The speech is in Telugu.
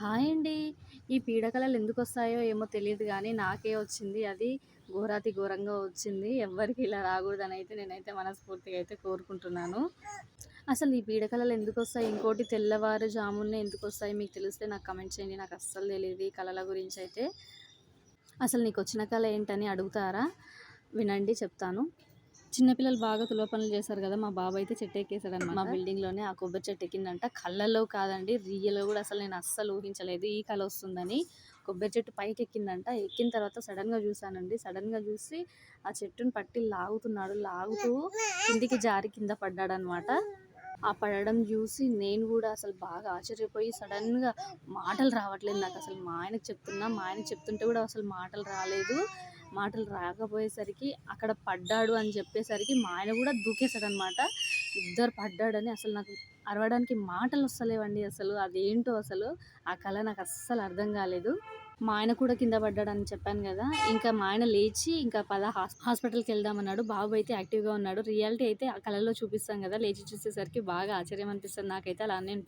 హాయ్ అండి. ఈ పీడకలలు ఎందుకొస్తాయో ఏమో తెలియదు కానీ నాకే వచ్చింది. అది ఘోరాతి ఘోరంగా వచ్చింది. ఎవ్వరికి ఇలా రాకూడదనైతే నేనైతే మనస్ఫూర్తిగా అయితే కోరుకుంటున్నాను. అసలు ఈ పీడకలలు ఎందుకొస్తాయి? ఇంకోటి తెల్లవారుజామునే ఎందుకొస్తాయి? మీకు తెలిస్తే నాకు కమెంట్ చేయండి. నాకు అస్సలు తెలియదు ఈ గురించి అయితే అసలు నీకు వచ్చిన కళ ఏంటని అడుగుతారా? వినండి చెప్తాను. చిన్నపిల్లలు బాగా తులవ పనులు చేస్తారు కదా! మా బాబు అయితే చెట్టు ఎక్కేసాడనమాట. మా బిల్డింగ్‌లోనే ఆ కొబ్బరి చెట్టు ఎక్కిందంట. కళ్ళలో కాదండి రియల్‌గా కూడా అసలు నేను అస్సలు ఊహించలేదు ఈ కల వస్తుందని. కొబ్బరి చెట్టు పైకి ఎక్కిందంట. ఎక్కిన తర్వాత సడెన్‌గా చూసానండి. సడెన్‌గా చూసి ఆ చెట్టుని పట్టి లాగుతున్నాడు. లాగుతూ కిందికి జారి కింద పడ్డాడు అనమాట ఆ పడడం చూసి నేను కూడా అసలు బాగా ఆశ్చర్యపోయి సడన్గా మాటలు రావట్లేదు నాకసలు. మా ఆయనకు చెప్తున్నా. మా ఆయనకి చెప్తుంటే కూడా అసలు మాటలు రాలేదు. మాటలు రాకపోయేసరికి అక్కడ పడ్డాడు అని చెప్పేసరికి మా ఆయన కూడా దూకేసాడనమాట. ఇద్దరు పడ్డాడని అసలు నాకు అరవడానికి మాటలు వస్తలేవండి అసలు. అదేంటో అసలు ఆ కళ నాకు అస్సలు అర్థం కాలేదు. మా ఆయన కూడా కింద పడ్డాడని చెప్పాను కదా! ఇంకా మా ఆయన లేచి ఇంకా పద హాస్ హాస్పిటల్‌కి వెళ్దామన్నాడు. బాబు అయితే యాక్టివ్‌గా ఉన్నాడు. రియాలిటీ అయితే ఆ కలలో చూపిస్తాం కదా! లేచి చూసేసరికి బాగా ఆశ్చర్యం అనిపిస్తుంది నాకైతే అలానే అనిపి